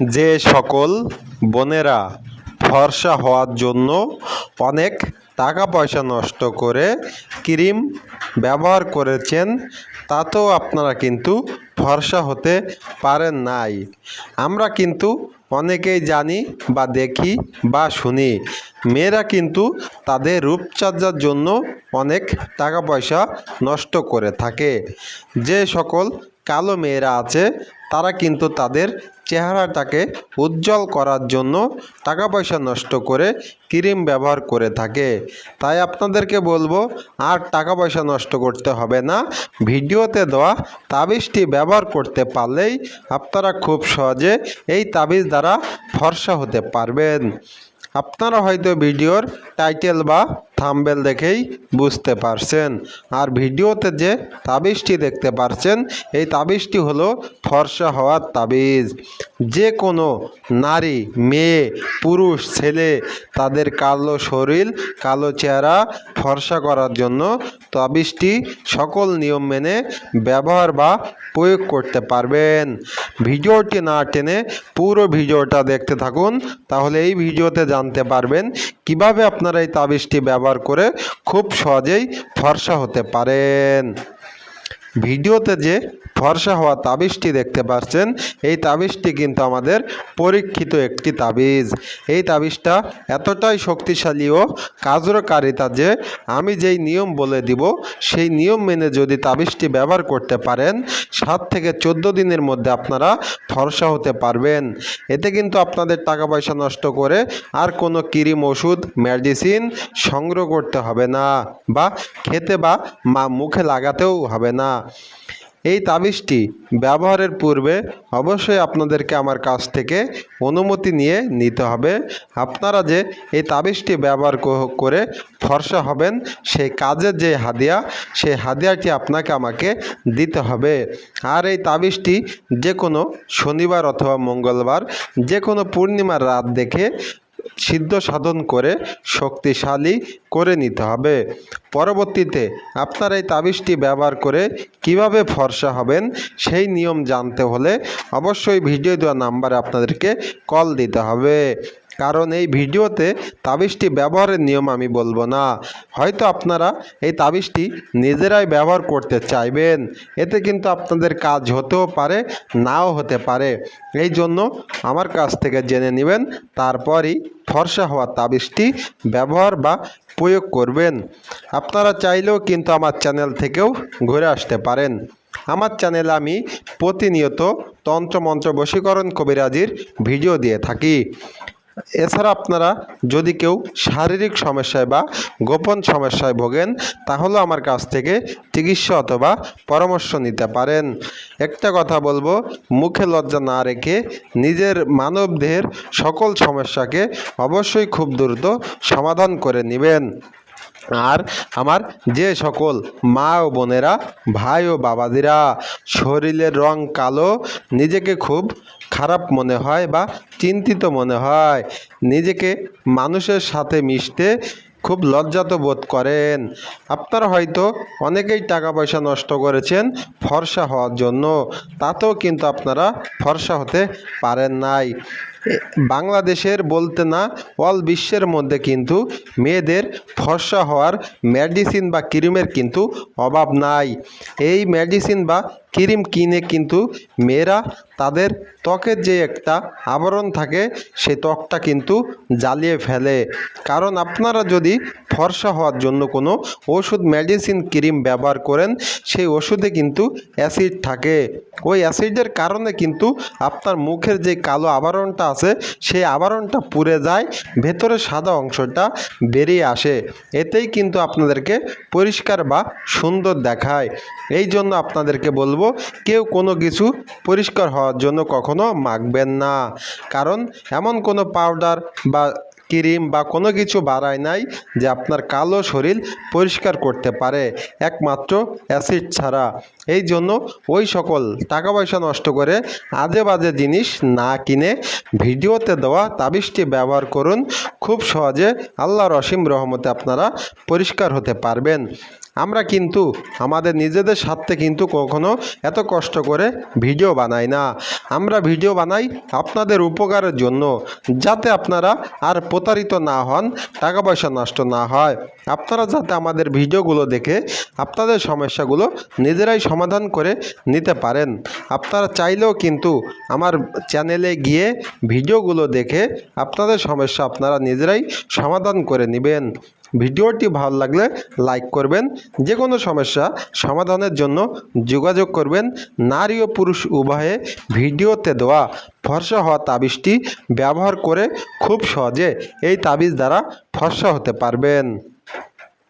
যে সকল বোনেরা ফর্সা হওয়ার জন্য অনেক টাকা পয়সা নষ্ট করে ক্রিম ব্যবহার করেছেন, তাতেও আপনারা কিন্তু ফর্সা হতে পারেন নাই। আমরা কিন্তু অনেকেই জানি বা দেখি বা শুনি, মেয়েরা কিন্তু তাদের রূপচর্চার জন্য অনেক টাকা পয়সা নষ্ট করে থাকে। যে সকল কালো মেয়েরা আছে তারা কিন্তু তাদের চেহারাটাকে উজ্জ্বল করার জন্য টাকা পয়সা নষ্ট করে ক্রিম ব্যবহার করে থাকে। তাই আপনাদেরকে বলব, আর টাকা পয়সা নষ্ট করতে হবে না। ভিডিওতে দেওয়া তাবিজটি ব্যবহার করতে পারলেই আপনারা খুব সহজে এই তাবিজ দ্বারা ফর্সা হতে পারবেন। আপনারা হয়তো ভিডিওর টাইটেল বা থাম্বেল দেখেই বুঝতে পারছেন। আর ভিডিওতে যে তাবিজটি দেখতে পারছেন, এই তাবিজটি হলো ফর্সা হওয়ার তাবিজ। যে কোনো নারী, মেয়ে, পুরুষ, ছেলে, তাদের কালো শরীর, কালো চেহারা ফর্সা করার জন্য তাবিজটি সকল নিয়ম মেনে ব্যবহার বা প্রয়োগ করতে পারবেন। ভিডিওটি না টেনে পুরো ভিডিওটা দেখতে থাকুন, তাহলে এই ভিডিওতে জানতে পারবেন কীভাবে আপনারা এই তাবিজটি ব্যবহার করে খুব সহজেই ফর্সা হতে পারেন। ভিডিওতে যে ফর্সা হওয়া তাবিজটি দেখতে পাচ্ছেন, এই তাবিজটি কিন্তু আমাদের পরীক্ষিত একটি তাবিজ। এই তাবিজটা এতটাই শক্তিশালী ও কার্যকারিতা যে আমি যেই নিয়ম বলে দিব, সেই নিয়ম মেনে যদি তাবিজটি ব্যবহার করতে পারেন, সাত থেকে চোদ্দ দিনের মধ্যে আপনারা ফর্সা হতে পারবেন। এতে কিন্তু আপনাদের টাকা পয়সা নষ্ট করে আর কোনো ক্রিম ওষুধ, মেডিসিন সংগ্রহ করতে হবে না বা খেতে বা মুখে লাগাতেও হবে না। এই তাবিজটি ব্যবহারের পূর্বে অবশ্যই আপনাদেরকে আমার কাছ থেকে অনুমতি নিয়ে নিতে হবে। আপনারা যে এই তাবিজটি ব্যবহার করে ফর্সা হবেন, সেই কাজের যে হাদিয়া, সেই হাদিয়াটি আপনাকে আমাকে দিতে হবে। আর এই তাবিজটি যে কোনো শনিবার অথবা মঙ্গলবার, যে কোনো পূর্ণিমার রাত দেখে সিদ্ধ সাধন করে শক্তিশালী করে নিতে হবে। পরবর্তীতে আপনার এই তাবিজটি ব্যবহার করে কীভাবে ফর্সা হবেন সেই নিয়ম জানতে হলে অবশ্যই ভিডিও দেওয়া নাম্বারে আপনাদেরকে কল দিতে হবে। কারণ এই ভিডিওতে তাবিজটি ব্যবহারের নিয়ম আমি বলব না। হয়তো আপনারা এই তাবিজটি নিজেরাই ব্যবহার করতে চাইবেন। এতে কিন্তু আপনাদের কাজ হতেও পারে, নাও হতে পারে। এই জন্য আমার কাছ থেকে জেনে নেবেন, তারপরই ফর্সা হওয়া তাবিজটি ব্যবহার বা প্রয়োগ করবেন। আপনারা চাইলেও কিন্তু আমার চ্যানেল থেকেও ঘুরে আসতে পারেন। আমার চ্যানেলে আমি প্রতিনিয়ত তন্ত্রমন্ত্র বশীকরণ কবিরাজির ভিডিও দিয়ে থাকি। এছাড়া আপনারা যদি কেউ শারীরিক সমস্যায় বা গোপন সমস্যায় ভোগেন, তাহলে আমার কাছ থেকে চিকিৎসা অথবা পরামর্শ নিতে পারেন। একটা কথা বলব, মুখে লজ্জা না রেখে নিজের মানব দেহের সকল সমস্যাকে অবশ্যই খুব দ্রুত সমাধান করে নেবেন। আর আমার যে সকল মা ও বোনেরা, ভাই ও বাবাদিরা শরীরের রং কালো, নিজেকে খুব খারাপ মনে হয় বা চিন্তিত মনে হয়, নিজেকে মানুষের সাথে মিশতে খুব লজ্জাত বোধ করেন। আপনারা হয়তো অনেকেই টাকা পয়সা নষ্ট করেছেন ফর্সা হওয়ার জন্য, তাতেও কিন্তু আপনারা ফর্সা হতে পারেন নাই। বাংলাদেশের বলতে না অল বিশ্বের মধ্যে কিন্তু মেয়েদের ফর্সা হওয়ার মেডিসিন বা ক্রিমের কিন্তু অভাব নাই। এই মেডিসিন বা ক্রিম কিনে কিন্তু মেয়েরা তাদের ত্বকের যে একটা আবরণ থাকে সেই ত্বকটা কিন্তু জ্বালিয়ে ফেলে। কারণ আপনারা যদি ফর্সা হওয়ার জন্য কোনো ওষুধ মেডিসিন ক্রিম ব্যবহার করেন, সেই ওষুধে কিন্তু অ্যাসিড থাকে। ওই অ্যাসিডের কারণে কিন্তু আপনার মুখের যে কালো আবরণটা আছে, সেই আবরণটা পুড়ে যায়, ভেতরে সাদা অংশটা বেরিয়ে আসে। এতেই কিন্তু আপনাদেরকে পরিষ্কার বা সুন্দর দেখায়। এই জন্য আপনাদেরকে বলব, কেউ কোনো কিছু পরিষ্কার হওয়ার জন্য কখনো মাখবেন না। কারণ এমন কোনো পাউডার বা ক্রিম বা কোনো কিছু বাড়ায় নাই যে আপনার কালো শরীর পরিষ্কার করতে পারে, একমাত্র অ্যাসিড ছাড়া। এই জন্য ওই সকল টাকা পয়সা নষ্ট করে আজে বাজে জিনিস না কিনে ভিডিওতে দেওয়া তাবিজটি ব্যবহার করুন। খুব সহজে আল্লাহর অসীম রহমতে আপনারা পরিষ্কার হতে পারবেন। আমরা কিন্তু আমাদের নিজেদের স্বার্থে কিন্তু কখনো এত কষ্ট করে ভিডিও বানাই না। আমরা ভিডিও বানাই আপনাদের উপকারের জন্য, যাতে আপনারা আর প্রতারিত না হন টাকা পয়সা নষ্ট না হয়। আপনারা যাতে আমাদের ভিডিওগুলো দেখে আপনাদের সমস্যাগুলো নিজেরাই সমাধান করে নিতে পারেন। আপনারা চাইলেও কিন্তু আমার চ্যানেলে গিয়ে ভিডিওগুলো দেখে আপনাদের সমস্যা আপনারা নিজেরাই সমাধান করে নেবেন। ভিডিওটি ভালো লাগলে লাইক করবেন যে কোনো সমস্যা সমাধানের জন্য যোগাযোগ করবেন, নারী ও পুরুষ উভয়ে ভিডিওতে দেওয়া ফর্সা হওয়া তাবিজটি ব্যবহার করে খুব সহজে এই তাবিজ দ্বারা ফর্সা হতে পারবেন।